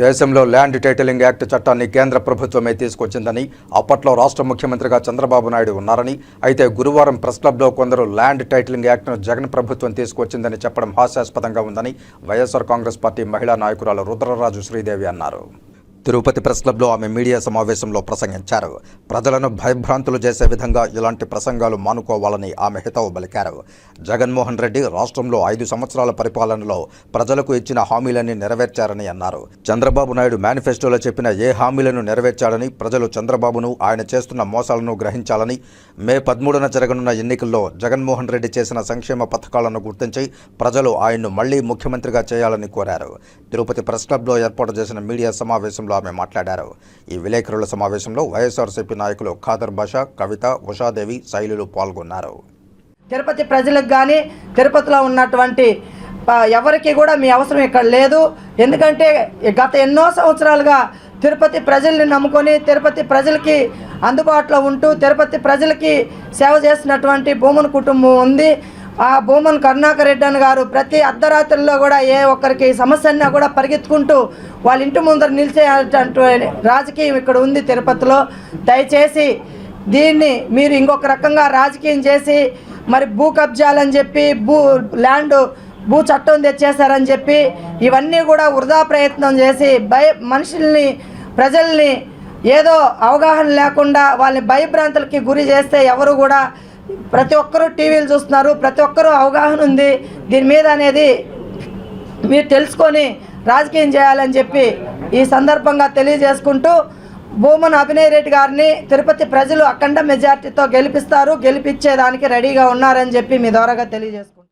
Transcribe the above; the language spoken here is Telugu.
దేశంలో ల్యాండ్ టైటిలింగ్ యాక్ట్ చట్టాన్ని కేంద్ర ప్రభుత్వమే తీసుకొచ్చిందని అప్పట్లో రాష్ట్ర ముఖ్యమంత్రిగా చంద్రబాబు నాయుడు ఉన్నారని అయితే గురువారం ప్రెస్ క్లబ్లో కొందరు ల్యాండ్ టైటిలింగ్ యాక్ట్ను జగన్ ప్రభుత్వం తీసుకొచ్చిందని చెప్పడం హాస్యాస్పదంగా ఉందని వైఎస్ఆర్ కాంగ్రెస్ పార్టీ మహిళా నాయకురాలు రుద్రరాజు శ్రీదేవి అన్నారు. తిరుపతి ప్రెస్ క్లబ్లో ఆమె మీడియా సమావేశంలో ప్రసంగించారు. ప్రజలను భయభ్రాంతులు చేసే విధంగా ఇలాంటి ప్రసంగాలు మానుకోవాలని ఆమె హితవు పలికారు. జగన్మోహన్ రెడ్డి రాష్ట్రంలో ఐదు సంవత్సరాల పరిపాలనలో ప్రజలకు ఇచ్చిన హామీలన్నీ నెరవేర్చారని అన్నారు. చంద్రబాబు నాయుడు మేనిఫెస్టోలో చెప్పిన ఏ హామీలను నెరవేర్చాలని ప్రజలు చంద్రబాబును ఆయన చేస్తున్న మోసాలను గ్రహించాలని మే పదమూడున జరగనున్న ఎన్నికల్లో జగన్మోహన్ రెడ్డి చేసిన సంక్షేమ పథకాలను గుర్తించి ప్రజలు ఆయన్ను మళ్ళీ ముఖ్యమంత్రిగా చేయాలని కోరారు. తిరుపతి ప్రెస్ క్లబ్లో ఏర్పాటు చేసిన మీడియా సమావేశంలో ఆమె మాట్లాడారు. ఈ విలేకరుల సమావేశంలో వైఎస్ఆర్సీపీ నాయకులు ఖాదర్ బాషా కవిత ఉషాదేవి శైలులు పాల్గొన్నారు. తిరుపతి ప్రజలకు కానీ తిరుపతిలో ఉన్నటువంటి ఎవరికి కూడా మీ అవసరం ఇక్కడ లేదు. ఎందుకంటే గత ఎన్నో సంవత్సరాలుగా తిరుపతి ప్రజల్ని నమ్ముకొని తిరుపతి ప్రజలకి అందుబాటులో ఉంటూ తిరుపతి ప్రజలకి సేవ చేసినటువంటి భూమన్ కుటుంబం ఉంది. ఆ భూమన్ కరుణాకర్ రెడ్డి అని గారు ప్రతి అర్ధరాత్రుల్లో కూడా ఏ ఒక్కరికి సమస్య అన్నా కూడా పరిగెత్తుకుంటూ వాళ్ళ ఇంటి ముందర నిలిచేటటువంటి రాజకీయం ఇక్కడ ఉంది తిరుపతిలో. దయచేసి దీన్ని మీరు ఇంకొక రకంగా రాజకీయం చేసి మరి భూ కబ్జాలని చెప్పి భూ ల్యాండ్ భూ చట్టం తెచ్చేశారని చెప్పి ఇవన్నీ కూడా వృధా ప్రయత్నం చేసి భయ మనుషుల్ని ప్రజల్ని ఏదో అవగాహన లేకుండా వాళ్ళని భయభ్రాంతులకి గురి చేస్తే ఎవరు కూడా ప్రతి ఒక్కరూ టీవీలు చూస్తున్నారు ప్రతి ఒక్కరూ అవగాహన ఉంది. దీని మీద అనేది మీరు తెలుసుకొని రాజకీయం చేయాలని చెప్పి ఈ సందర్భంగా తెలియజేసుకుంటూ భూమన్ అభినయ్ రెడ్డి గారిని తిరుపతి ప్రజలు అఖండ మెజార్టీతో గెలిపిస్తారు గెలిపించేదానికి రెడీగా ఉన్నారని చెప్పి మీ ద్వారాగా తెలియజేసుకుంటారు